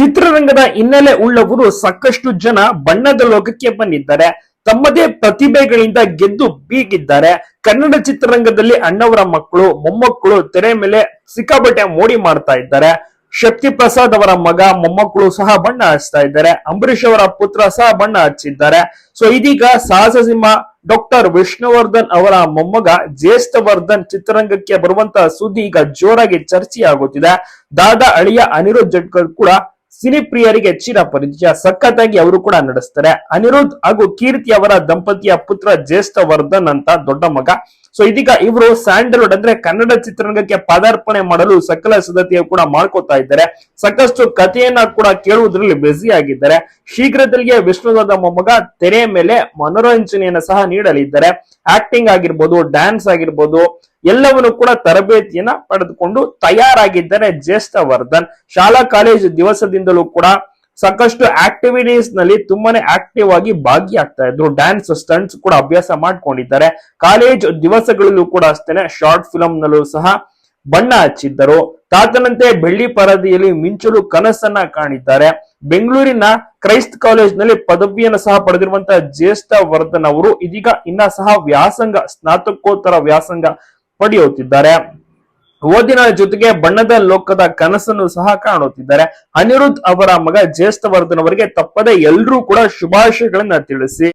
ಚಿತ್ರರಂಗದ ಹಿನ್ನೆಲೆ ಉಳ್ಳವರು ಸಾಕಷ್ಟು ಜನ ಬಣ್ಣದ ಲೋಕಕ್ಕೆ ಬಂದಿದ್ದಾರೆ. ತಮ್ಮದೇ ಪ್ರತಿಭೆಗಳಿಂದ ಗೆದ್ದು ಬೀಗಿದ್ದಾರೆ. ಕನ್ನಡ ಚಿತ್ರರಂಗದಲ್ಲಿ ಅಣ್ಣವರ ಮಕ್ಕಳು, ಮೊಮ್ಮಕ್ಕಳು ತೆರೆ ಮೇಲೆ ಸಿಕ್ಕಾಬಟ್ಟೆ ಮೋಡಿ ಮಾಡ್ತಾ ಇದ್ದಾರೆ. ಶಕ್ತಿ ಪ್ರಸಾದ್ ಅವರ ಮಗ, ಮೊಮ್ಮಕ್ಕಳು ಸಹ ಬಣ್ಣ ಹಚ್ತಾ ಇದ್ದಾರೆ. ಅಂಬರೀಷ್ ಅವರ ಪುತ್ರ ಸಹ ಬಣ್ಣ ಹಚ್ಚಿದ್ದಾರೆ. ಸೊ ಇದೀಗ ಸಾಹಸ ಸಿಂಹ ಡಾಕ್ಟರ್ ವಿಷ್ಣುವರ್ಧನ್ ಅವರ ಮೊಮ್ಮಗ ಜ್ಯೇಷ್ಠವರ್ಧನ್ ಚಿತ್ರರಂಗಕ್ಕೆ ಬರುವಂತಹ ಸುದ್ದಿ ಈಗ ಜೋರಾಗಿ ಚರ್ಚೆಯಾಗುತ್ತಿದೆ. ದಾದಾ ಅಳಿಯ ಅನಿರುದ್ಧ್ ಜಡ್ಕರ್ ಕೂಡ ಸಿನಿ ಪ್ರಿಯರಿಗೆ ಹೆಚ್ಚಿನ ಪರಿಚಯ, ಸಖತ್ತಾಗಿ ಅವರು ಕೂಡ ನಡೆಸ್ತಾರೆ. ಅನಿರುದ್ಧ್ ಹಾಗೂ ಕೀರ್ತಿ ಅವರ ದಂಪತಿಯ ಪುತ್ರ ಜ್ಯೇಷ್ಠವರ್ಧನ್ ಅಂತ ದೊಡ್ಡ ಮಗ. ಸೊ ಇದೀಗ ಇವರು ಸ್ಯಾಂಡಲ್ವುಡ್ ಅಂದ್ರೆ ಕನ್ನಡ ಚಿತ್ರರಂಗಕ್ಕೆ ಪದಾರ್ಪಣೆ ಮಾಡಲು ಸಕಲ ಸಿದ್ಧತೆಯು ಕೂಡ ಮಾಡ್ಕೋತಾ ಇದ್ದಾರೆ. ಸಾಕಷ್ಟು ಕಥೆಯನ್ನ ಕೂಡ ಕೇಳುವುದರಲ್ಲಿ ಬ್ಯುಸಿ ಆಗಿದ್ದಾರೆ. ಶೀಘ್ರದಲ್ಲಿಯೇ ವಿಷ್ಣುವರ್ಧ ಮೊಮ್ಮಗ ತೆರೆ ಮೇಲೆ ಮನೋರಂಜನೆಯನ್ನ ಸಹ ನೀಡಲಿದ್ದಾರೆ. ಆಕ್ಟಿಂಗ್ ಆಗಿರ್ಬೋದು ಡ್ಯಾನ್ಸ್ ಆಗಿರ್ಬೋದು ಎಲ್ಲವನ್ನು ಕೂಡ ತರಬೇತಿಯನ್ನ ಪಡೆದುಕೊಂಡು ತಯಾರಾಗಿದ್ದಾರೆ ಜ್ಯೇಷ್ಠವರ್ಧನ್ ಶಾಲಾ ಕಾಲೇಜು ದಿವಸದಿಂದಲೂ ಕೂಡ ಸಾಕಷ್ಟು ಆಕ್ಟಿವಿಟೀಸ್ನಲ್ಲಿ ತುಂಬಾನೇ ಆಕ್ಟಿವ್ ಆಗಿ ಭಾಗಿಯಾಗ್ತಾ ಇದ್ರು. ಡ್ಯಾನ್ಸ್ ಸ್ಟಂಟ್ಸ್ ಕೂಡ ಅಭ್ಯಾಸ ಮಾಡ್ಕೊಂಡಿದ್ದಾರೆ. ಕಾಲೇಜ್ ದಿವಸಗಳಲ್ಲೂ ಕೂಡ ಅಷ್ಟೇನೆ ಶಾರ್ಟ್ ಫಿಲಂ ನಲ್ಲೂ ಸಹ ಬಣ್ಣ ಹಚ್ಚಿದ್ದರು. ತಾತನಂತೆ ಬೆಳ್ಳಿ ಪರದೆಯಲ್ಲಿ ಮಿಂಚಲು ಕನಸನ್ನ ಕಾಣಿದ್ದಾರೆ. ಬೆಂಗಳೂರಿನ ಕ್ರೈಸ್ಟ್ ಕಾಲೇಜ್ನಲ್ಲಿ ಪದವಿಯನ್ನು ಸಹ ಪಡೆದಿರುವಂತಹ ಜ್ಯೇಷ್ಠ ವರ್ಧನ್ ಅವರು ಇದೀಗ ಇನ್ನ ಸಹ ವ್ಯಾಸಂಗ, ಸ್ನಾತಕೋತ್ತರ ವ್ಯಾಸಂಗ ಪಡೆಯುತ್ತಿದ್ದಾರೆ. ಓದಿನ ಜೊತೆಗೆ ಬಣ್ಣದ ಲೋಕದ ಕನಸನ್ನು ಸಹ ಕಾಣುತ್ತಿದ್ದಾರೆ. ಅನಿರುದ್ಧ್ ಅವರ ಮಗ ಜ್ಯೇಷ್ಠವರ್ಧನ್ ಅವರಿಗೆ ತಪ್ಪದೆ ಎಲ್ಲರೂ ಕೂಡ ಶುಭಾಶಯಗಳನ್ನ ತಿಳಿಸಿ.